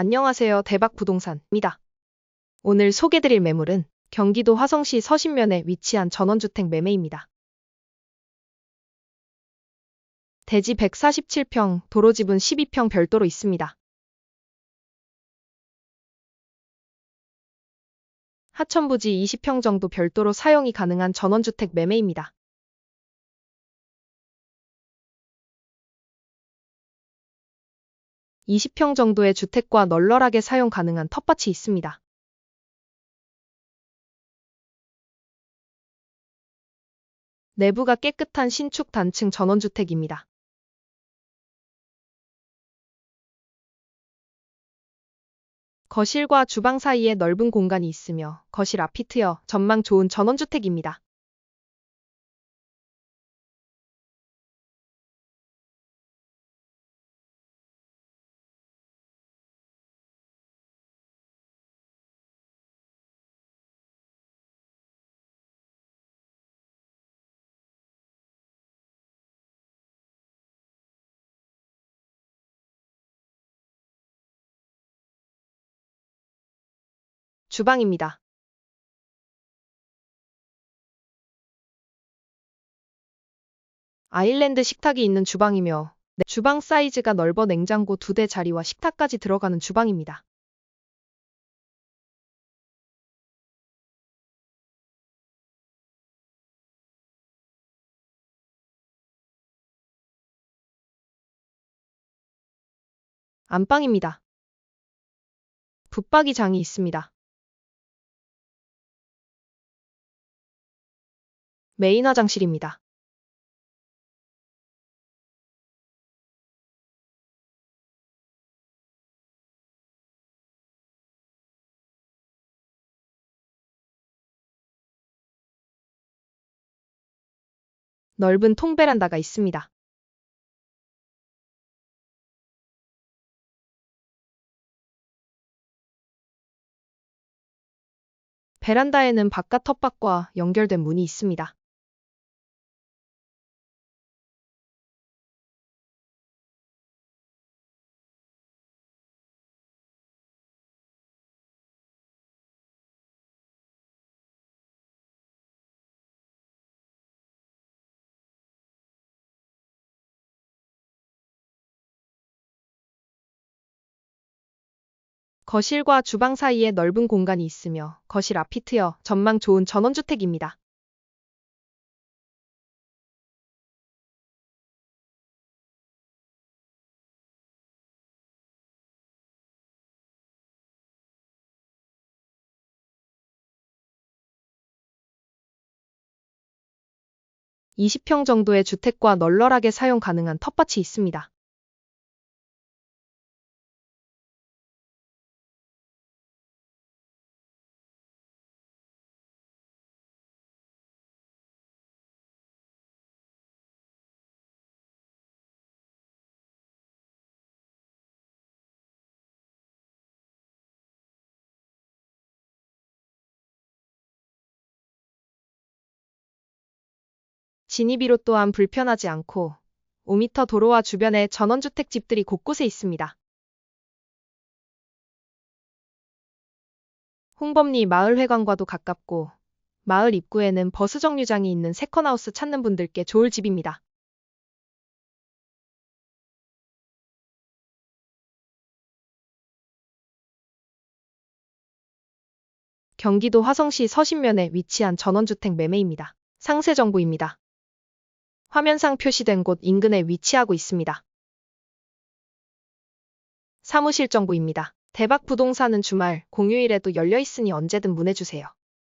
안녕하세요. 대박 부동산입니다. 오늘 소개드릴 매물은 경기도 화성시 서신면에 위치한 전원주택 매매입니다. 대지 147평, 도로지분 12평 별도로 있습니다. 하천부지 20평 정도 별도로 사용이 가능한 전원주택 매매입니다. (20평) 정도의 주택과 널널하게 사용 가능한 텃밭이 있습니다. 내부가 깨끗한 신축 단층 전원주택입니다. 거실과 주방 사이에 넓은 공간이 있으며 거실 앞이 트여 전망 좋은 전원주택입니다. 주방입니다. 아일랜드 식탁이 있는 주방이며 네, 주방 사이즈가 넓어 냉장고 두 대 자리와 식탁까지 들어가는 주방입니다. 안방입니다. 붙박이 장이 있습니다. 메인 화장실입니다. 넓은 통베란다가 있습니다. 베란다에는 바깥 텃밭과 연결된 문이 있습니다. 거실과 주방 사이에 넓은 공간이 있으며 거실 앞이 트여 전망 좋은 전원주택입니다. (20평) 정도의 주택과 널널하게 사용 가능한 텃밭이 있습니다. 진입이로 또한 불편하지 않고 5m 도로와 주변에 전원주택 집들이 곳곳에 있습니다. 홍범리 마을회관과도 가깝고 마을 입구에는 버스 정류장이 있는 세컨하우스 찾는 분들께 좋을 집입니다. 경기도 화성시 서신면에 위치한 전원주택 매매입니다. 상세 정보입니다. 화면상 표시된 곳 인근에 위치하고 있습니다. 사무실 정보입니다. 대박 부동산은 주말, 공휴일에도 열려 있으니 언제든 문의주세요.